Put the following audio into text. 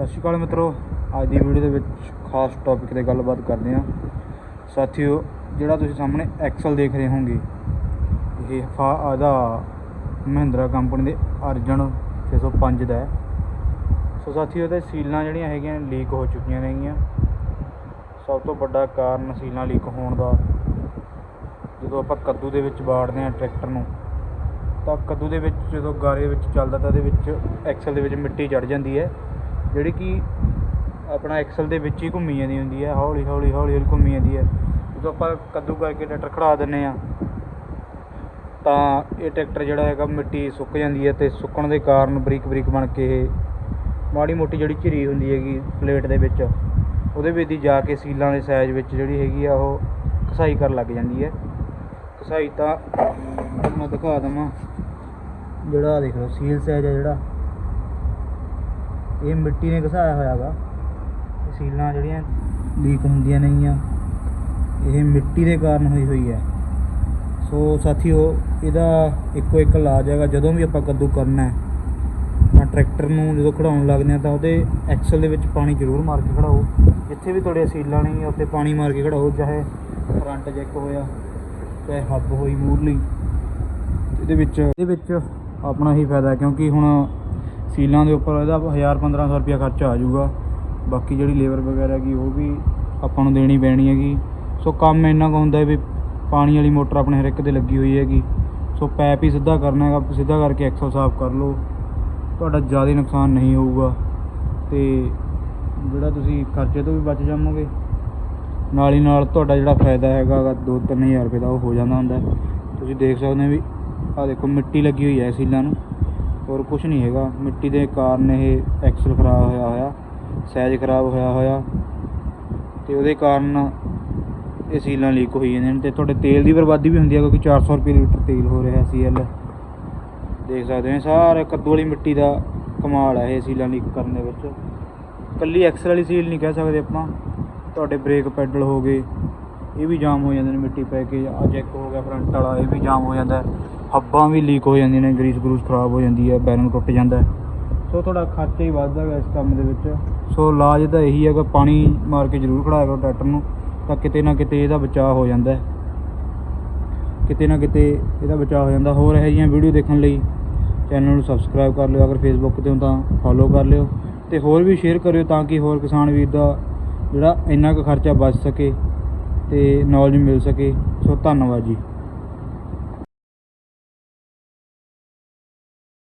ਸਤਿ ਸ਼੍ਰੀ ਅਕਾਲ ਮਿੱਤਰੋ। ਅੱਜ ਦੀ ਵੀਡੀਓ ਦੇ ਵਿੱਚ ਖਾਸ ਟੌਪਿਕ ਤੇ ਗੱਲਬਾਤ ਕਰਦੇ ਹਾਂ। ਸਾਥੀਓ, ਜਿਹੜਾ ਤੁਸੀਂ ਸਾਹਮਣੇ ਐਕਸਲ ਦੇਖ ਰਹੇ ਹੋਗੇ ਇਹ ਫਾ ਆਦਾ ਮਹਿੰਦਰਾ ਕੰਪਨੀ ਦੇ ਅਰਜਨ 605 ਦਾ ਹੈ। ਸੋ ਸਾਥੀਓ, ਇਹਦੇ ਸੀਲਾਂ ਜਿਹੜੀਆਂ ਹੈਗੀਆਂ ਲੀਕ ਹੋ ਚੁੱਕੀਆਂ ਨੇਗੀਆਂ। ਸਭ ਤੋਂ ਵੱਡਾ ਕਾਰਨ ਸੀਲਾਂ ਲੀਕ ਹੋਣ ਦਾ। ਜਦੋਂ ਆਪਾਂ ਕੱਦੂ ਦੇ ਵਿੱਚ ਵਾੜਦੇ ਹਾਂ ਟਰੈਕਟਰ ਨੂੰ, ਤਾਂ ਕੱਦੂ ਦੇ ਵਿੱਚ ਜਦੋਂ ਗਾਰੇ ਵਿੱਚ ਚੱਲਦਾ, ਤਾਂ ਇਹਦੇ ਵਿੱਚ ਐਕਸਲ ਦੇ ਵਿੱਚ ਮਿੱਟੀ ਚੜ ਜਾਂਦੀ ਹੈ। ਜਿਹੜੀ ਕਿ ਆਪਣਾ ਐਕਸਲ ਦੇ ਵਿੱਚ ਹੀ ਘੁੰਮੀ ਜਾਂਦੀ ਹੁੰਦੀ ਹੈ, ਹੌਲੀ ਹੌਲੀ ਹੌਲੀ ਹੌਲੀ ਘੁੰਮੀ ਜਾਂਦੀ ਹੈ। ਜਦੋਂ ਆਪਾਂ ਕੱਦੂ ਕਰਕੇ ਟਰੈਕਟਰ ਖੜਾ ਦਿੰਨੇ ਆ ਤਾਂ ਇਹ ਟਰੈਕਟਰ ਜਿਹੜਾ ਹੈਗਾ ਮਿੱਟੀ ਸੁੱਕ ਜਾਂਦੀ ਹੈ ਤੇ ਸੁੱਕਣ ਦੇ ਕਾਰਨ ਬਰੀਕ ਬਰੀਕ ਬਣ ਕੇ ਇਹ ਮਾੜੀ ਮੋਟੀ ਜਿਹੜੀ ਝਿਰੀ ਹੁੰਦੀ ਹੈਗੀ ਪਲੇਟ ਦੇ ਵਿੱਚ, ਉਹਦੇ ਵਿੱਚ ਦੀ ਜਾ ਕੇ ਸੀਲਾਂ ਦੇ ਸਾਈਜ਼ ਵਿੱਚ ਜਿਹੜੀ ਹੈਗੀ ਆ ਉਹ ਕਸਾਈ ਕਰਨ ਲੱਗ ਜਾਂਦੀ ਹੈ। ਕਸਾਈ ਤਾਂ ਮੈਂ ਦਿਖਾ ਦਵਾਂ, ਜਿਹੜਾ ਦੇਖ ਲਓ, ਸੀਲ ਸਾਈਜ਼ ਹੈ ਜਿਹੜਾ। ਇਹ ਮਿੱਟੀ ਨੇ ਘਸਾਇਆ ਹੋਇਆ ਗਾ ਇਹ ਸੀਲਾਂ ਜਿਹੜੀਆਂ ਲੀਕ ਹੁੰਦੀਆਂ ਨੇਗੀਆਂ। ਇਹ ਮਿੱਟੀ ਦੇ ਕਾਰਨ ਹੋਈ ਹੋਈ ਹੈ। ਸੋ ਸਾਥੀਓ, ਇਹਦਾ ਇੱਕੋ ਇੱਕ ਇਲਾਜ ਹੈਗਾ। ਜਦੋਂ ਵੀ ਆਪਾਂ ਕੱਦੂ ਕਰਨਾ ਹੈ ਤਾਂ ਟਰੈਕਟਰ ਨੂੰ ਜਦੋਂ ਖੜਾਉਣ ਲੱਗਦੇ ਆ ਤਾਂ ਉਹਦੇ ਐਕਸਲ ਦੇ ਵਿੱਚ ਪਾਣੀ ਜ਼ਰੂਰ ਮਾਰ ਕੇ ਖੜਾਓ। ਜਿੱਥੇ ਵੀ ਤੁਹਾਡੇ ਸੀਲਾਂ ਨੇ ਉੱਥੇ ਪਾਣੀ ਮਾਰ ਕੇ ਖੜਾਓ, ਚਾਹੇ ਫਰੰਟ ਜੈਕ ਹੋਇਆ, ਚਾਹੇ ਹੱਬ ਹੋਈ ਮੂਰਲੀ ਇਹਦੇ ਵਿੱਚ ਇਹਦੇ ਵਿੱਚ ਆਪਣਾ ਹੀ ਫਾਇਦਾ ਕਿਉਂਕਿ ਹੁਣ ਸੀਲਾਂ ਦੇ ਉੱਪਰ ਇਹਦਾ 1000 1500 ਰੁਪਇਆ ਖਰਚਾ ਆ ਜਾਊਗਾ। ਬਾਕੀ ਜਿਹੜੀ ਲੇਬਰ ਵਗੈਰਾ ਹੈਗੀ, ਉਹ ਵੀ ਆਪਾਂ ਨੂੰ ਦੇਣੀ ਪੈਣੀ ਹੈਗੀ। ਸੋ ਕੰਮ ਇੰਨਾ ਕੁ ਹੁੰਦਾ ਵੀ ਪਾਣੀ ਵਾਲੀ ਮੋਟਰ ਆਪਣੇ ਹਰ ਇੱਕ ਤੇ ਲੱਗੀ ਹੋਈ ਹੈਗੀ। ਸੋ ਪੈਪ ਹੀ ਸਿੱਧਾ ਕਰਨਾ ਹੈਗਾ, ਸਿੱਧਾ ਕਰਕੇ ਐਕਸਲ ਸਾਫ਼ ਕਰ ਲਓ। ਤੁਹਾਡਾ ਜ਼ਿਆਦਾ ਨੁਕਸਾਨ ਨਹੀਂ ਹੋਊਗਾ। ਤੇ ਜਿਹੜਾ ਤੁਸੀਂ ਖਰਚੇ ਤੋਂ ਵੀ ਬਚ ਜਾਵੋਗੇ, ਨਾਲ ਹੀ ਨਾਲ ਤੁਹਾਡਾ ਜਿਹੜਾ ਫਾਇਦਾ ਹੈਗਾ ਗਾ 2-3000 ਰੁਪਏ ਦਾ ਉਹ ਹੋ ਜਾਂਦਾ ਹੁੰਦਾ। ਤੁਸੀਂ ਦੇਖ ਸਕਦੇ ਹੋ ਵੀ ਆਹ ਦੇਖੋ, ਮਿੱਟੀ ਲੱਗੀ ਹੋਈ ਹੈ ਸੀਲਾਂ ਨੂੰ। ਹੋਰ ਕੁਝ ਨਹੀਂ ਹੈਗਾ। ਮਿੱਟੀ ਦੇ ਕਾਰਨ ਇਹ ਐਕਸਲ ਖਰਾਬ ਹੋਇਆ ਹੋਇਆ ਸਾਈਜ਼ ਖਰਾਬ ਹੋਇਆ ਹੋਇਆ ਤੇ ਉਹਦੇ ਕਾਰਨ ਇਹ ਸੀਲਾਂ ਲੀਕ ਹੋਈ ਜਾਂਦੀਆਂ ਨੇ ਤੇ ਤੁਹਾਡੇ ਤੇਲ ਦੀ ਬਰਬਾਦੀ ਵੀ ਹੁੰਦੀ ਹੈ ਕਿਉਂਕਿ 400 ਰੁਪਏ ਲੀਟਰ ਤੇਲ ਹੋ ਰਿਹਾ ਸੀ ਸੀਐਲ। ਦੇਖ ਸਕਦੇ ਹੋ ਸਾਰੇ ਕੱਦੂ ਵਾਲੀ ਮਿੱਟੀ ਦਾ ਕਮਾਲ ਹੈ ਇਹ ਸੀਲਾਂ ਲੀਕ ਕਰਨ ਦੇ ਵਿੱਚ। ਕੱਲੀ ਐਕਸਲ ਵਾਲੀ ਸੀਲ ਨਹੀਂ ਕਹਿ ਸਕਦੇ ਆਪਾਂ। ਤੁਹਾਡੇ ਬ੍ਰੇਕ ਪੈਡਲ ਹੋ ਗਏ, ਇਹ ਵੀ ਜਾਮ ਹੋ ਜਾਂਦੇ ਨੇ ਮਿੱਟੀ ਪੈ ਕੇ, ਆ ਜੈਕ ਹੋ ਗਿਆ ਫਰੰਟ ਵਾਲਾ, ਇਹ ਵੀ ਜਾਮ ਹੋ ਜਾਂਦਾ ਹੱਬਾਂ ਵੀ ਲੀਕ ਹੋ ਜਾਂਦੀਆਂ ਨੇ ਗਰੀਸ ਗਰੂਸ ਖਰਾਬ ਹੋ ਜਾਂਦੀ ਹੈ ਬੈਰਿੰਗ ਟੁੱਟ ਜਾਂਦਾ ਹੈ। ਸੋ ਤੁਹਾਡਾ ਖਰਚਾ ਹੀ ਵੱਧਦਾ ਹੈ ਇਸ ਕੰਮ ਦੇ ਵਿੱਚ। ਸੋ ਇਲਾਜ ਤਾਂ ਇਹੀ ਹੈਗਾ ਪਾਣੀ ਮਾਰ ਕੇ ਜ਼ਰੂਰ ਖੜਾਇਆ ਕਰੋ ਟਰੈਕਟਰ ਨੂੰ ਤਾਂ ਕਿਤੇ ਨਾ ਕਿਤੇ ਇਹਦਾ ਬਚਾਅ ਹੋ ਜਾਂਦਾ ਹੈ। ਕਿਤੇ ਨਾ ਕਿਤੇ ਇਹਦਾ ਬਚਾਅ ਹੋ ਜਾਂਦਾ। ਹੋਰ ਇਹੋ ਜਿਹੀਆਂ ਵੀਡੀਓ ਦੇਖਣ ਲਈ ਚੈਨਲ ਨੂੰ ਸਬਸਕ੍ਰਾਈਬ ਕਰ ਲਿਓ। ਅਗਰ ਫੇਸਬੁੱਕ ਤੇ ਹੋ ਤਾਂ ਫੋਲੋ ਕਰ ਲਿਓ। ਤੇ ਹੋਰ ਵੀ ਸ਼ੇਅਰ ਕਰਿਓ ਤਾਂ ਕਿ ਹੋਰ ਕਿਸਾਨ ਵੀਰ ਦਾ ਜਿਹੜਾ ਇੰਨਾ ਕੁ ਖਰਚਾ ਬਚ ਸਕੇ ਤੇ ਨੌਲੇਜ ਮਿਲ ਸਕੇ। ਸੋ ਧੰਨਵਾਦ ਜੀ।